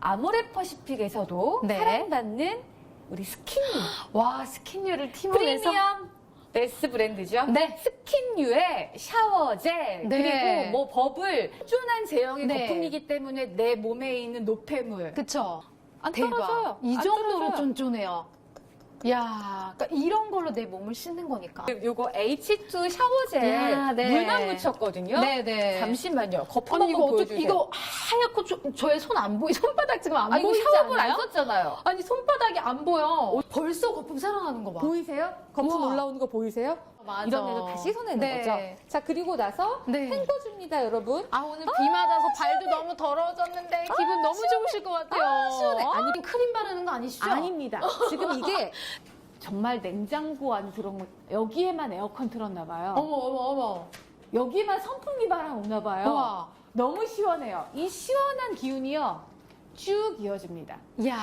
아모레퍼시픽에서도 네. 사랑받는 우리 스킨유. 와, 스킨유를 팀원에서. 프리미엄 베스트 브랜드죠. 네. 스킨유의 샤워젤 네. 그리고 뭐 버블 쫀한 제형의 네. 거품이기 때문에 내 몸에 있는 노폐물 그쵸? 안 대박. 떨어져요. 이 안 정도로 떨어져요. 쫀쫀해요. 야, 그러니까 이런 걸로 내 몸을 씻는 거니까. 요거 H2 샤워젤 야, 네. 물만 묻혔거든요. 네네. 잠시만요. 거품 아니, 이거 한번 어떻게, 보여주세요. 이거 하얗고 저, 저의 손 안 보이, 손바닥 지금 안 아, 이거 보이지 샤워물 않아요? 안 썼잖아요. 아니, 손바닥이 안 보여. 벌써 거품 살아나는 거 봐. 보이세요? 거품 우와. 올라오는 거 보이세요? 맞아. 이러면서 다 씻어내는 네. 거죠. 자, 그리고 나서 네. 헹궈줍니다, 여러분. 아, 오늘 비 맞아서 발도 너무 더러워졌는데 기분 너무 좋으실 것 같아요. 아, 시원해. 아니, 크림 바르는 거 아니시죠? 아닙니다. 지금 이게 정말 냉장고 안에 들어온 거 여기에만 에어컨 틀었나 봐요. 어머, 어머, 어머. 여기만 선풍기 바람 오나 봐요. 우와. 너무 시원해요. 이 시원한 기운이요. 쭉 이어집니다. 야